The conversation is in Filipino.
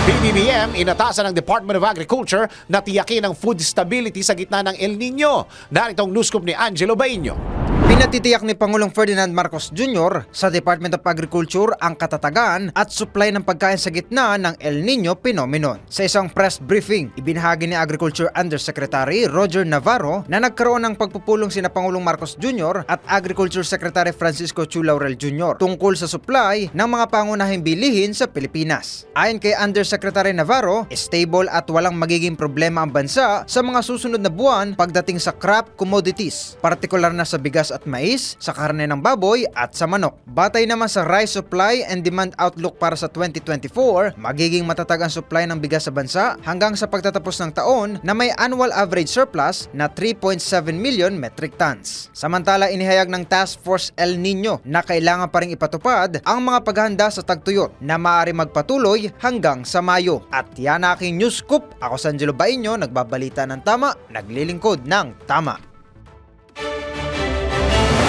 BBBM inatasan ng Department of Agriculture na tiyakin ang food stability sa gitna ng El Nino. Narito ang news scoop ni Angelo Baino. Pinatitiyak ni Pangulong Ferdinand Marcos Jr. sa Department of Agriculture ang katatagan at supply ng pagkain sa gitna ng El Nino phenomenon. Sa isang press briefing, ibinahagi ni Agriculture Undersecretary Roger Navarro na nagkaroon ng pagpupulong sina Pangulong Marcos Jr. at Agriculture Secretary Francisco Chu Laurel Jr. tungkol sa supply ng mga pangunahing bilihin sa Pilipinas. Ayon kay Undersecretary Navarro, stable at walang magiging problema ang bansa sa mga susunod na buwan pagdating sa crop commodities, partikular na sa bigas at mais, sa karne ng baboy at sa manok. Batay naman sa rice supply and demand outlook para sa 2024, magiging matatag ang supply ng bigas sa bansa hanggang sa pagtatapos ng taon na may annual average surplus na 3.7 million metric tons. Samantala, inihayag ng Task Force El Nino na kailangan pa rin ipatupad ang mga paghahanda sa tagtuyot na maaari magpatuloy hanggang sa Mayo. At yan aking news scoop. Ako Sanjelo Bainyo, nagbabalita ng tama, naglilingkod ng tama.